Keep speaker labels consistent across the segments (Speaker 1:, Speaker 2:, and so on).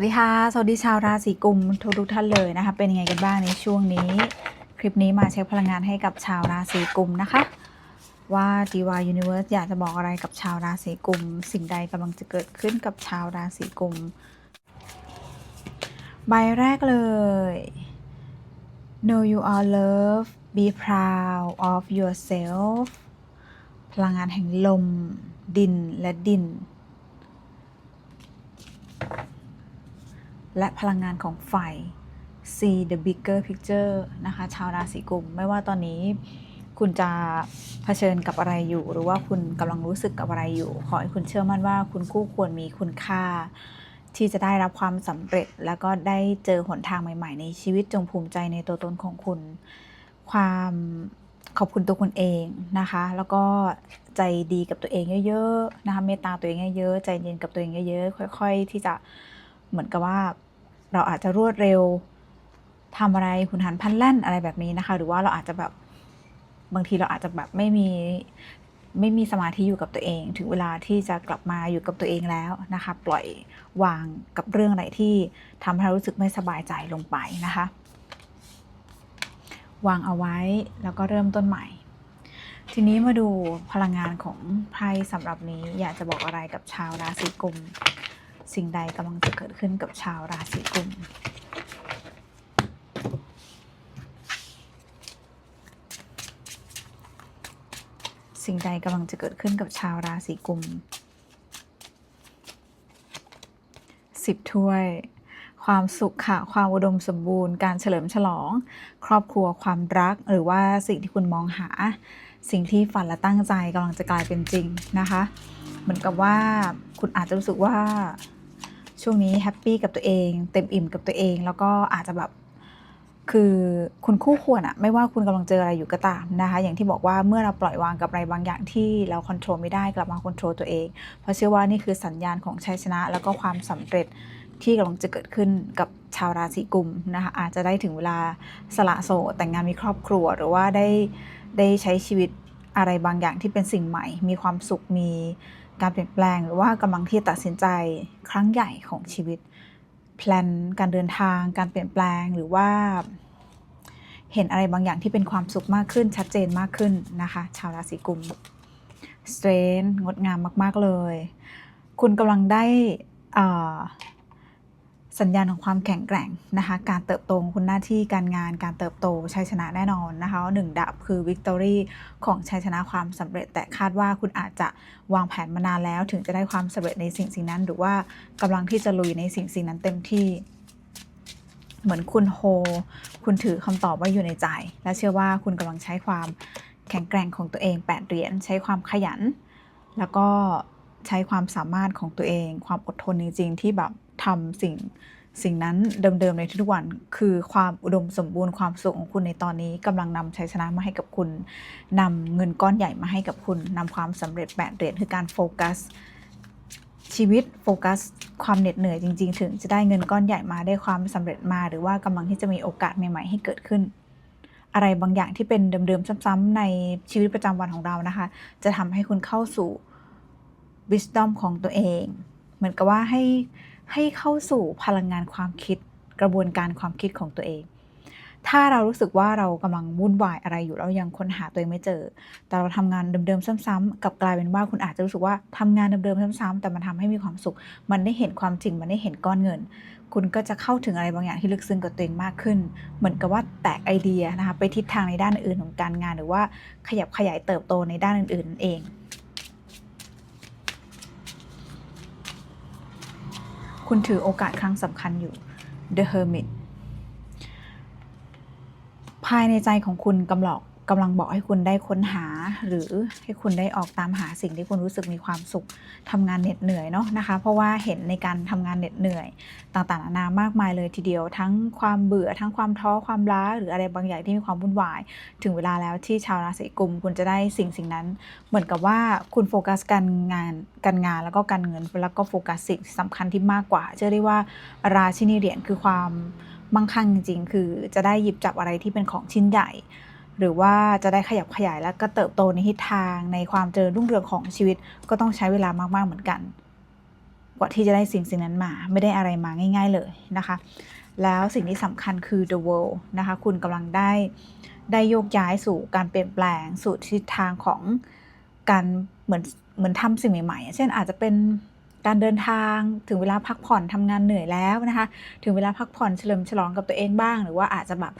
Speaker 1: วัสดีค่ะ สวัสดีชาวราศีกุมทุกทุกท่านเลยนะคะ เป็นยังไงกันบ้างในช่วงนี้ คลิปนี้มาเช็คพลังงานให้กับชาวราศีกุมนะคะ ว่า DY Universe อยากจะบอกอะไรกับชาวราศีกุม สิ่งใดกำลังจะเกิดขึ้นกับชาวราศีกุม ใบแรกเลย Know you are loved be proud of yourself พลังงานแห่งลม ดินและดิน และพลังงานของไฟ see the bigger picture นะคะ ชาวราศีกุม ไม่ว่าตอนนี้คุณจะเผชิญกับอะไรอยู่ หรือว่าคุณกำลังรู้สึกกับอะไรอยู่ ขอให้คุณเชื่อมั่นว่าคุณคู่ควรมีคุณค่า ที่จะได้รับความสำเร็จ แล้วก็ได้เจอหนทางใหม่ ๆ ในชีวิตจงภูมิใจในตัวตนของคุณ ความขอบคุณตัวคุณเองนะคะ แล้วก็ใจดีกับตัวเองเยอะๆนะคะ เมตตาตัวเองเยอะๆ ใจเย็นกับตัวเองเยอะๆ ค่อย ๆ ที่จะ เหมือนกับว่าเราอาจจะรวดเร็วทำอะไรหุนหันพันแล่นอะไรแบบนี้นะคะ หรือว่าเราอาจจะแบบบางทีเราอาจจะแบบไม่มีไม่มีสมาธิอยู่กับตัวเอง ถึงเวลาที่จะกลับมาอยู่กับตัวเองแล้วนะคะ ปล่อยวางกับเรื่องอะไรที่ทำให้เรารู้สึกไม่สบายใจลงไปนะคะ วางเอาไว้แล้วก็เริ่มต้นใหม่ ทีนี้มาดูพลังงานของไพ่สำหรับนี้อยากจะบอกอะไรกับชาวราศีกุม สิ่งใดกำลังจะเกิดขึ้นกับชาวราศีกุมสิ่งใดกำลังจะเกิดขึ้นกับชาวราศีกุมสิบถ้วย ความสุขค่ะ ความอุดมสมบูรณ์ การเฉลิมฉลอง ครอบครัวความรัก หรือว่าสิ่งที่คุณมองหา สิ่งที่ฝันและตั้งใจกำลังจะกลายเป็นจริงนะคะ เหมือนกับว่าคุณอาจจะรู้สึกว่า ช่วงนี้แฮปปี้กับตัวเอง เต็มอิ่มกับตัวเอง แล้วก็อาจจะแบบคือคุณคู่ควรอะไม่ว่าคุณกำลังเจออะไรอยู่ก็ตามนะคะ อย่างที่บอกว่าเมื่อเราปล่อยวางกับอะไรบางอย่างที่เราควบคุมไม่ได้กลับมาควบคุมตัวเอง เพราะเชื่อว่านี่คือสัญญาณของชัยชนะ แล้วก็ความสำเร็จที่กำลังจะเกิดขึ้นกับชาวราศีกุมนะคะอาจจะได้ถึงเวลาสละโสดแต่งงานมีครอบครัว หรือว่าได้ได้ใช้ชีวิตอะไรบางอย่างที่เป็นสิ่งใหม่ มีความสุขมี การเปลี่ยนแปลงหรือว่ากำลังที่ตัดสินใจครั้งใหญ่ของชีวิต แพลนการเดินทาง การเปลี่ยนแปลงหรือว่า เห็นอะไรบางอย่างที่เป็นความสุขมากขึ้นชัดเจนมากขึ้นนะคะ ชาวราศีกุมสเตรนงดงามมาก ๆ เลย คุณกำลังได้อ่า สัญญาณของความแข็งแกร่งนะคะการเติบโตของคุณหน้าที่การงานการเติบโตชัยชนะแน่นอนนะคะหนึ่งดาบคือวิกตอรี่ของชัยชนะความสำเร็จ แต่คาดว่าคุณอาจจะวางแผนมานานแล้วถึงจะได้ความสำเร็จในสิ่งสิ่งนั้น หรือว่ากำลังที่จะลุยในสิ่งสิ่งนั้นเต็มที่เหมือนคุณโฮ คุณถือคำตอบไว้อยู่ในใจ และเชื่อว่าคุณกำลังใช้ความแข็งแกร่งของตัวเอง8เหรียญ ใช้ความขยัน แล้วก็ใช้ความสามารถของตัวเอง ความอดทนจริงๆ ที่แบบ ทำสิ่งสิ่งนั้นเดิมๆในทุกวัน คือความอุดมสมบูรณ์ความสุขของคุณในตอนนี้กำลังนำชัยชนะมาให้กับคุณนำเงินก้อนใหญ่มาให้กับคุณนำความสำเร็จแปดเหรียญคือการโฟกัส ชีวิตโฟกัส ความเหน็ดเหนื่อยจริง ๆ ถึงจะได้เงินก้อนใหญ่มาได้ความสำเร็จมา หรือว่ากำลังที่จะมีโอกาสใหม่ ๆ ให้เกิดขึ้น อะไรบางอย่างที่เป็นเดิมๆซ้ำๆในชีวิตประจำวันของเรานะคะ จะทำให้คุณเข้าสู่ wisdom ของตัวเอง เหมือนกับว่าให้ ให้เข้าสู่พลังงานความคิดกระบวนการความคิดของตัวเอง ถ้าเรารู้สึกว่าเรากำลังวุ่นวายอะไรอยู่แล้วยังค้นหาตัวเองไม่เจอ แต่เราทำงานเดิมๆซ้ำๆกับกลายเป็นว่าคุณอาจจะรู้สึกว่าทำงานเดิมๆซ้ำๆแต่มันทำให้มีความสุข มันได้เห็นความจริง มันได้เห็นก้อนเงิน คุณก็จะเข้าถึงอะไรบางอย่างที่ลึกซึ้งกับตัวเองมากขึ้น เหมือนกับว่าแตกไอเดียนะคะไปทิศทางในด้านอื่นของการงาน หรือว่าขยับขยายเติบโตในด้านอื่นๆนั่นเอง คุณถือโอกาสครั้งสำคัญอยู่ The Hermit ภายในใจของคุณกำลังกำลังบอกให้คุณได้ค้นหา หรือให้คุณได้ออกตามหาสิ่งที่คุณรู้สึกมีความสุขทำงานเหน็ดเหนื่อยเนาะนะคะ เพราะว่าเห็นในการทำงานเหน็ดเหนื่อย ต่างๆนานามากมายเลยทีเดียว ทั้งความเบื่อทั้งความท้อความล้า หรืออะไรบางอย่างที่มีความวุ่นวาย ถึงเวลาแล้วที่ชาวราศีกุมคุณจะได้สิ่งสิ่งนั้น เหมือนกับว่าคุณโฟกัสการงานการงานแล้วก็การเงินแล้วก็โฟกัสสิ่งสำคัญที่มากกว่าเชื่อได้ว่าราชินีเหรียญคือความมั่งคั่งจริงๆ คือจะได้หยิบจับอะไรที่เป็นของชิ้นใหญ่ หรือว่าจะได้ขยับขยายแล้วก็เติบโตในทิศทางในความเจริญรุ่งเรืองของชีวิตก็ต้องใช้เวลามากๆเหมือนกัน กว่าที่จะได้สิ่งสิ่งนั้นมา ไม่ได้อะไรมาง่าย ๆเลยนะคะ แล้วสิ่งที่สำคัญคือ the world นะคะคุณกำลังได้ได้โยกย้ายสู่การเปลี่ยนแปลงสู่ทิศทางของการเหมือนเหมือนทำสิ่งใหม่ๆ เช่นอาจจะเป็นการเดินทางถึงเวลาพักผ่อนทำงานเหนื่อยแล้วนะคะ ถึงเวลาพักผ่อนเฉลิมฉลองกับตัวเองบ้าง หรือว่าอาจจะแบบ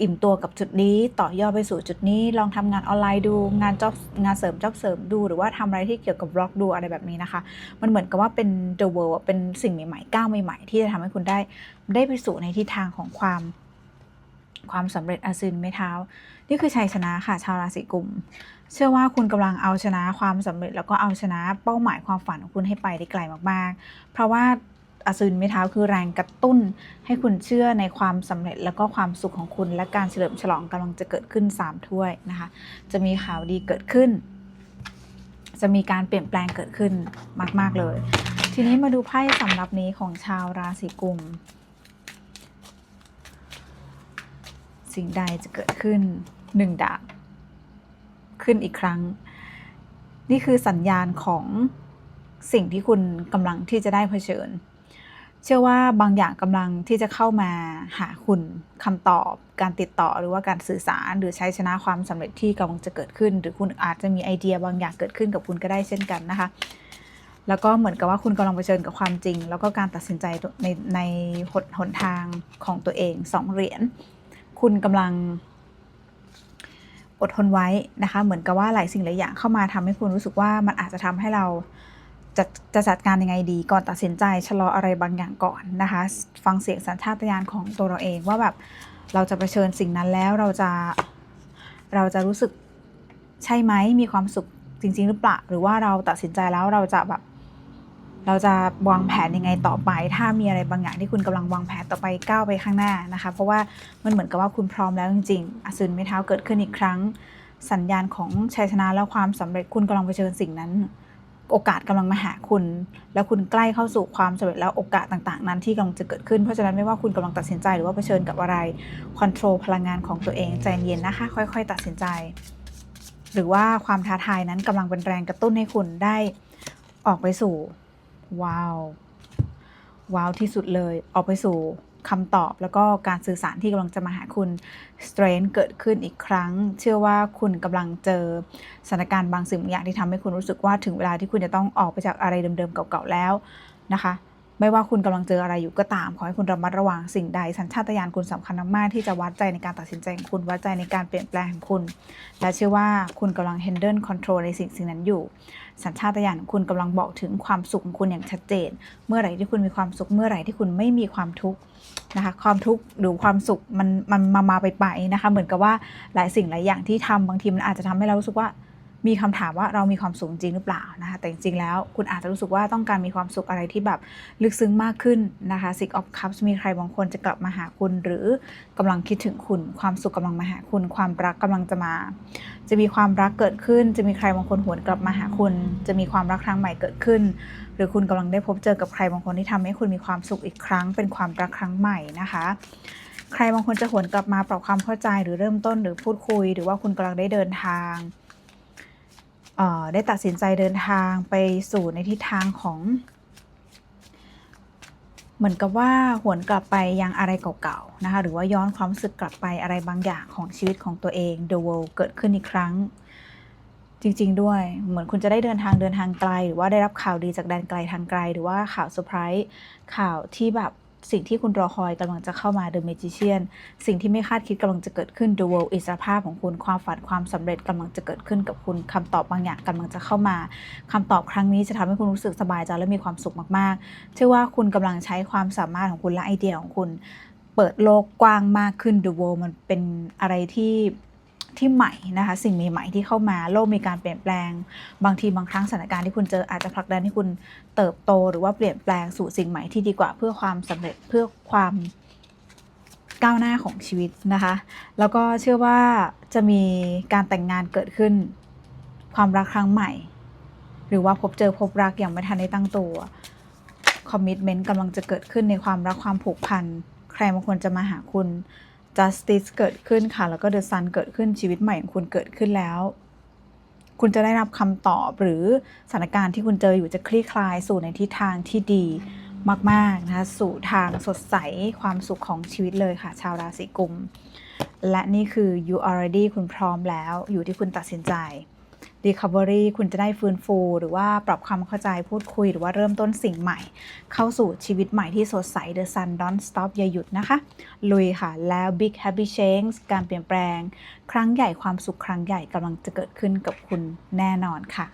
Speaker 1: อิ่มตัวกับจุดนี้ต่อยอดไปสู่จุดนี้ ลองทำงานออนไลน์ดูงานจ็อบงานเสริมจ็อบเสริมดู หรือว่าทำอะไรที่เกี่ยวกับบล็อกดูอะไรแบบนี้นะคะ มันเหมือนกับว่าเป็น the world อะเป็นสิ่งใหม่ๆก้าวใหม่ๆ ที่จะทำให้คุณได้ได้ไปสู่ในทิศทางของความความสำเร็จอาซินไม่เท้า นี่คือชัยชนะค่ะ ชาวราศีกุม เชื่อว่าคุณกำลังเอาชนะความสำเร็จแล้วก็เอาชนะเป้าหมายความฝันของคุณให้ไปได้ไกลมากๆ เพราะว่า อาซินไม่เท้าคือแรงกระตุ้น ให้คุณเชื่อในความสำเร็จแล้วก็ความสุขของคุณ และการเฉลิมฉลองกำลังจะเกิดขึ้น 3 ถ้วยนะคะ จะมีข่าวดีเกิดขึ้น จะมีการเปลี่ยนแปลงเกิดขึ้นมาก ๆเลย ทีนี้มาดูไพ่สำหรับนี้ของชาวราศีกุม สิ่งใดจะเกิดขึ้นหนึ่งดาบขึ้นอีกครั้ง นี่คือสัญญาณของสิ่งที่คุณกำลังที่จะได้เผชิญ เชื่อว่าบางอย่างกำลังที่จะเข้ามาหาคุณคำตอบ การติดต่อหรือว่าการสื่อสาร หรือใช้ชนะความสำเร็จที่กำลังจะเกิดขึ้น หรือคุณอาจจะมีไอเดียบางอย่างเกิดขึ้นกับคุณก็ได้เช่นกันนะคะ แล้วก็เหมือนกับว่าคุณกำลังเผชิญกับความจริง แล้วก็การตัดสินใจในในหนหนทางของตัวเองสองเหรียญคุณกำลังอดทนไว้นะคะ เหมือนกับว่าหลายสิ่งหลายอย่างเข้ามาทำให้คุณรู้สึกว่ามันอาจจะทำให้เรา จะจะจัดการยังไงดี ก่อนตัดสินใจชะลออะไรบางอย่างก่อนนะคะ ฟังเสียงสัญชาตญาณของตัวเราเองว่าแบบเราจะเผชิญสิ่งนั้นแล้วเราจะเราจะรู้สึกใช่ไหมมีความสุขจริง ๆ หรือเปล่าหรือว่าเราตัดสินใจแล้วเราจะแบบเราจะวางแผนยังไงต่อไป ถ้ามีอะไรบางอย่างที่คุณกำลังวางแผนต่อไปก้าวไปข้างหน้านะคะ เพราะว่ามันเหมือนกับว่าคุณพร้อมแล้วจริงๆอสุนไม่เท้าเกิดขึ้นอีกครั้ง สัญญาณของชัยชนะและความสำเร็จคุณกำลังเผชิญสิ่งนั้น โอกาสกำลังมาหาคุณ แล้วคุณใกล้เข้าสู่ความสำเร็จแล้วโอกาสต่างๆ นั้นที่กำลังจะเกิดขึ้น เพราะฉะนั้นไม่ว่าคุณกำลังตัดสินใจหรือว่าเผชิญกับอะไรคอนโทรลพลังงานของตัวเองใจเย็นนะคะ ค่อยๆ ตัดสินใจ หรือว่าความท้าทายนั้นกำลังเป็นแรงกระตุ้นให้คุณได้ออกไปสู่ว้าวว้าวที่สุดเลยออกไปสู่ คำตอบแล้วก็การสื่อสารที่กำลังจะมาหาคุณสเตรนเกิดขึ้นอีกครั้ง เชื่อว่าคุณกำลังเจอสถานการณ์บางสิ่งบางอย่างที่ทำให้คุณรู้สึกว่าถึงเวลาที่คุณจะต้องออกไปจากอะไรเดิมๆเก่าๆแล้วนะคะ ไม่ว่าคุณกำลังเจออะไรอยู่ก็ตาม ขอให้คุณระมัดระวังสิ่งใด สัญชาตญาณคุณสำคัญมากที่จะวัดใจในการตัดสินใจของคุณวัดใจในการเปลี่ยนแปลงของคุณ และเชื่อว่าคุณกำลัง handle control ในสิ่งสิ่งนั้นอยู่ สัญชาตญาณของคุณกำลังบอกถึงความสุขของคุณอย่างชัดเจน เมื่อไหร่ที่คุณมีความสุขเมื่อไหร่ที่คุณไม่มีความทุกข์นะคะความทุกข์หรือความสุขมันมันมามาไปไปนะคะเหมือนกับว่าหลายสิ่งหลายอย่างที่ทำบางทีมันอาจจะทำให้เรารู้สึกว่า มีคำถามว่าเรามีความสุขจริงหรือเปล่านะคะแต่จริงๆแล้วคุณอาจจะรู้สึกว่าต้องการมีความสุขอะไรที่แบบลึกซึ้งมากขึ้นนะคะ Six of Cups มีใครบางคนจะกลับมาหาคุณ หรือกำลังคิดถึงคุณ ความสุขกำลังมาหาคุณ ความรักกำลังจะมา จะมีความรักเกิดขึ้น จะมีใครบางคนหวนกลับมาหาคุณ จะมีความรักครั้งใหม่เกิดขึ้น หรือคุณกำลังได้พบเจอกับใครบางคนที่ทำให้คุณมีความสุขอีกครั้ง เป็นความรักครั้งใหม่นะคะใครบางคนจะหวนกลับมาปรับความเข้าใจหรือเริ่มต้นหรือพูดคุย หรือว่าคุณกำลังได้เดินทาง ได้ตัดสินใจเดินทางไปสู่ในทิศทางของ เหมือนกับว่าหวนกลับไปยังอะไรเก่าๆนะคะหรือว่าย้อนความรู้สึกกลับไปอะไรบางอย่างของชีวิตของตัวเอง The World เกิดขึ้นอีกครั้ง จริง ๆ ด้วย เหมือนคุณจะได้เดินทางเดินทางไกล หรือว่าได้รับข่าวดีจากแดนไกลทางไกล หรือว่าข่าวเซอร์ไพรส์ข่าวที่แบบ สิ่งที่คุณรอคอยกำลังจะเข้ามา The Magician สิ่งที่ไม่คาดคิดกำลังจะเกิดขึ้น The World อิสรภาพของคุณความฝันความสำเร็จกำลังจะเกิดขึ้นกับคุณคำตอบบางอย่างกำลังจะเข้ามาคำตอบครั้งนี้จะทำให้คุณรู้สึกสบายใจและมีความสุขมากๆ เชื่อว่าคุณกำลังใช้ความสามารถของคุณและไอเดียของคุณ เปิดโลกกว้างมากขึ้น The World มันเป็นอะไรที่ ที่ใหม่นะคะสิ่งใหม่ๆที่เข้ามาโลกมีการเปลี่ยนแปลง บางทีบางครั้งสถานการณ์ที่คุณเจออาจจะผลักดันให้คุณเติบโต หรือว่าเปลี่ยนแปลงสู่สิ่งใหม่ที่ดีกว่าเพื่อความสำเร็จเพื่อความก้าวหน้าของชีวิตนะคะ แล้วก็เชื่อว่าจะมีการแต่งงานเกิดขึ้น ความรักครั้งใหม่ หรือว่าพบเจอพบรักอย่างไม่ทันได้ตั้งตัวคอมมิชเมนต์กำลังจะเกิดขึ้นในความรักความผูกพัน ใครบางคนจะมาหาคุณ justice เกิดขึ้นค่ะ แล้วก็ the sun เกิดขึ้นชีวิตใหม่ของคุณเกิดขึ้นแล้วคุณคุณจะได้รับคำตอบหรือสถานการณ์ที่คุณเจออยู่จะคลี่คลายสู่ในทิศทางที่ดีมากๆนะคะสู่ทางสดใสความสุขของชีวิตเลยค่ะ ชาวราศีกุม และนี่คือ you already คุณพร้อมแล้ว อยู่ที่คุณตัดสินใจ recovery คุณจะได้ฟื้นฟู หรือว่าปรับความเข้าใจพูดคุย หรือว่าเริ่มต้นสิ่งใหม่ เข้าสู่ชีวิตใหม่ที่สดใส the sun don't stop อย่าหยุดนะคะ ลุยค่ะ แล้ว big happy change การเปลี่ยนแปลง ครั้งใหญ่ความสุขครั้งใหญ่กำลังจะเกิดขึ้นกับคุณแน่นอนค่ะ